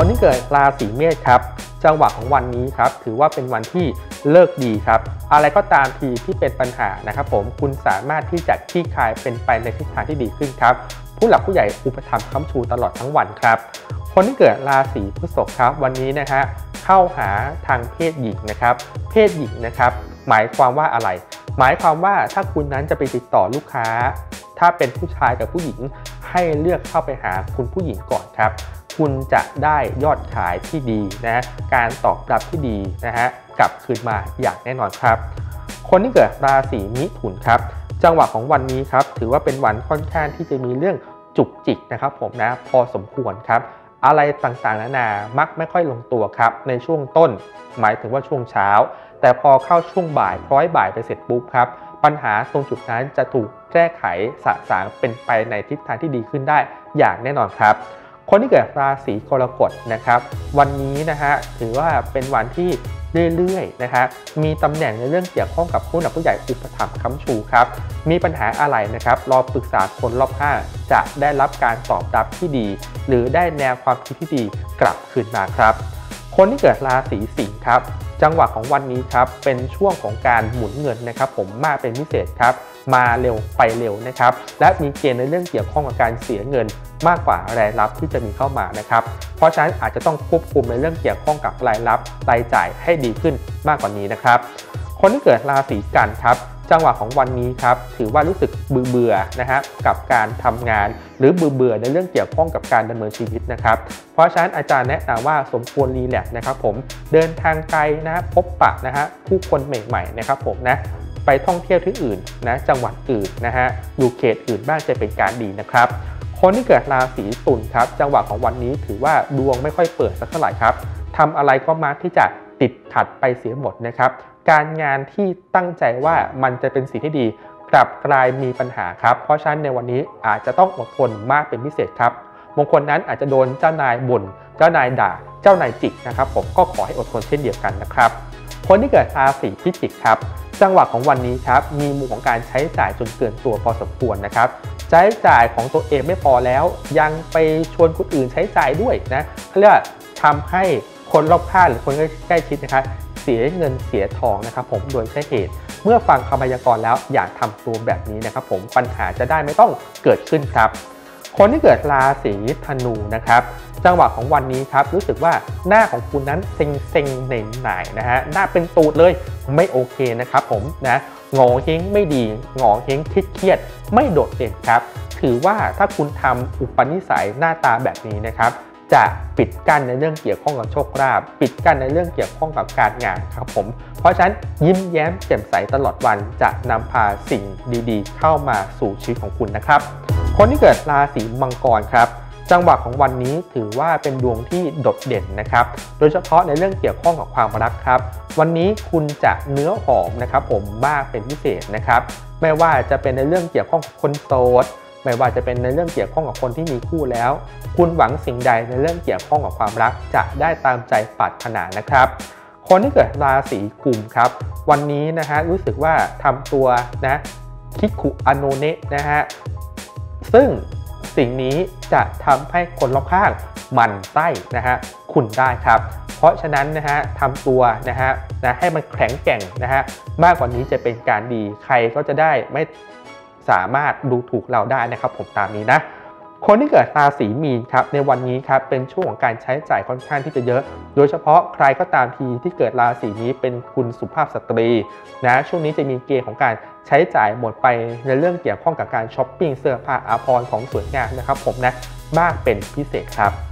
คนที่เกิดราศีเมษครับ จังหวะของวันนี้ครับ ถือว่าเป็นวันที่เลิกดีครับ อะไรก็ตามทีที่เป็นปัญหานะครับ ผมคุณสามารถที่จะคลี่คลายเป็นไปในทิศทางที่ดีขึ้นครับ ผู้หลักผู้ใหญ่อุปถัมภ์ค้ำชูตลอดทั้งวันครับคนที่เกิดราศีพฤษภครับ วันนี้นะฮะเข้าหาทางเพศหญิงนะครับ เพศหญิงนะครับ หมายความว่าอะไร หมายความว่าถ้าคุณนั้นจะไปติดต่อลูกค้า ถ้าเป็นผู้ชายกับผู้หญิงให้เลือกเข้าไปหาคุณผู้หญิงก่อนครับ คุณจะได้ยอดขายที่ดีนะการตอบรับที่ดีนะฮะกลับคืนมาอย่างแน่นอนครับ คนที่เกิดราศีมิถุนครับจังหวะของวันนี้ครับถือว่าเป็นวันค่อนข้างที่จะมีเรื่องจุกจิกนะครับผมนะพอสมควรครับอะไรต่างๆนานา มักไม่ค่อยลงตัวครับ ในช่วงต้น หมายถึงว่าช่วงเช้า แต่พอเข้าช่วงบ่ายคล้อยบ่ายไปเสร็จปุ๊บครับ ปัญหาตรงจุดนั้นจะถูกแก้ไขสะสางเป็นไปในทิศทางที่ดีขึ้นได้อย่างแน่นอนครับ คนที่เกิดราศีกรกฎนะครับวันนี้นะฮะถือว่าเป็นวันที่เรื่อยๆนะฮะมีตำแหน่งในเรื่องเกี่ยวข้องกับผู้หลักผู้ใหญ่อุปถัมภ์ค้ำชูครับมีปัญหาอะไรนะครับรอปรึกษาคนรอบข้างจะได้รับการตอบรับที่ดี หรือได้แนวความคิดที่ดีกลับคืนมาครับ คนที่เกิดราศีสิงห์ครับ จังหวะของวันนี้ครับเป็นช่วงของการหมุนเงินนะครับผมมากเป็นพิเศษครับ มาเร็วไปเร็วนะครับ และมีเกณฑ์ในเรื่องเกี่ยวข้องกับการเสียเงินมากกว่ารายรับที่จะมีเข้ามานะครับ เพราะฉะนั้นอาจจะต้องควบคุมในเรื่องเกี่ยวข้องกับรายรับรายจ่ายให้ดีขึ้นมากกว่านี้นะครับ คนที่เกิดราศีกันครับ จังหวะของวันนี้ครับถือว่ารู้สึกเบื่อเบื่อนะฮะกับการทำงาน หรือเบื่อเบื่อในเรื่องเกี่ยวข้องกับการดำเนินชีวิตนะครับ เพราะฉะนั้นอาจารย์แนะนำว่าสมควรรีแลกซ์นะครับผมเดินทางไกลนะฮะพบปะนะฮะผู้คนใหม่ๆนะครับผมนะไปท่องเที่ยวที่อื่นนะจังหวัดอื่นนะฮะอยู่เขตอื่นบ้างจะเป็นการดีนะครับคนที่เกิดราศีตุลครับจังหวะของวันนี้ถือว่าดวงไม่ค่อยเปิดสักเท่าไหร่ครับทำอะไรก็มักที่จะติดขัดไปเสียหมดนะครับ การงานที่ตั้งใจว่ามันจะเป็นสิ่งที่ดี กลับกลายมีปัญหาครับ เพราะฉะนั้นในวันนี้อาจจะต้องอดทนมากเป็นพิเศษครับบางคนนั้นอาจจะโดนเจ้านายบ่นเจ้านายด่า เจ้านายจิกนะครับ ผมก็ขอให้อดทนเช่นเดียวกันนะครับ คนที่เกิดราศีพิจิกครับจังหวะของวันนี้ครับมีมุมของการใช้จ่ายจนเกินตัวพอสมควรนะครับใช้จ่ายของตัวเองไม่พอแล้ว ยังไปชวนคนอื่นใช้จ่ายด้วยนะเรียกว่าทำให้คนรอบข้างหรือคนใกล้ชิดนะครับ เสียเงินเสียทองนะครับผมโดยใช้เหตุ เมื่อฟังคำพยากรณ์แล้วอย่าทำตัวแบบนี้นะครับผมปัญหาจะได้ไม่ต้องเกิดขึ้นครับคนที่เกิดราศีธนูนะครับ จังหวะของวันนี้ครับรู้สึกว่าหน้าของคุณนั้นเซ็งเซ็งเหน่หน่ายนะฮะหน้าเป็นตูดเลยไม่โอเคนะครับผมนะงอเฮงไม่ดีงอเฮงเครียดเครียดไม่โดดเด่นครับ ถือว่าถ้าคุณทำอุปนิสัยหน้าตาแบบนี้นะครับ จะปิดกั้นในเรื่องเกี่ยวข้องกับโชคลาภปิดกั้นในเรื่องเกี่ยวข้องกับการงานครับผม เพราะฉะนั้นยิ้มแย้มแจ่มใสตลอดวันจะนำพาสิ่งดีๆ เข้ามาสู่ชีวิตของคุณนะครับ คนที่เกิดราศีมังกรครับจังหวะของวันนี้ถือว่าเป็นดวงที่โดดเด่นนะครับ โดยเฉพาะในเรื่องเกี่ยวข้องกับความรักครับ วันนี้คุณจะเนื้อหอมนะครับ ผมมากเป็นพิเศษนะครับ ไม่ว่าจะเป็นในเรื่องเกี่ยวข้องคนโสด ไม่ว่าจะเป็นในเรื่องเกี่ยวข้องกับคนที่มีคู่แล้ว คุณหวังสิ่งใดในเรื่องเกี่ยวข้องกับความรักจะได้ตามใจปรารถนานะครับ คนที่เกิดราศีกุมครับ วันนี้นะฮะรู้สึกว่าทำตัวนะคิคุอโนเนะนะฮะซึ่งสิ่งนี้จะทำให้คนรอบข้างมันไส้นะฮะคุณได้ครับ เพราะฉะนั้นนะฮะทำตัวนะฮะนะให้มันแข็งแกร่งนะฮะมากกว่านี้จะเป็นการดีใครก็จะได้ไม่ สามารถดูถูกเราได้นะครับ ผมตามนี้นะคนที่เกิดราศีมีนครับในวันนี้ครับเป็นช่วงของการใช้จ่ายค่อนข้างที่จะเยอะ โดยเฉพาะใครก็ตามทีที่เกิดราศีนี้เป็นคุณสุภาพสตรีนะช่วงนี้จะมีเกณฑ์ของการใช้จ่ายหมดไปในเรื่องเกี่ยวข้องกับการช้อปปิ้งเสื้อผ้าอาภรณ์ของสวยงามนะครับผมนะมากเป็นพิเศษครับ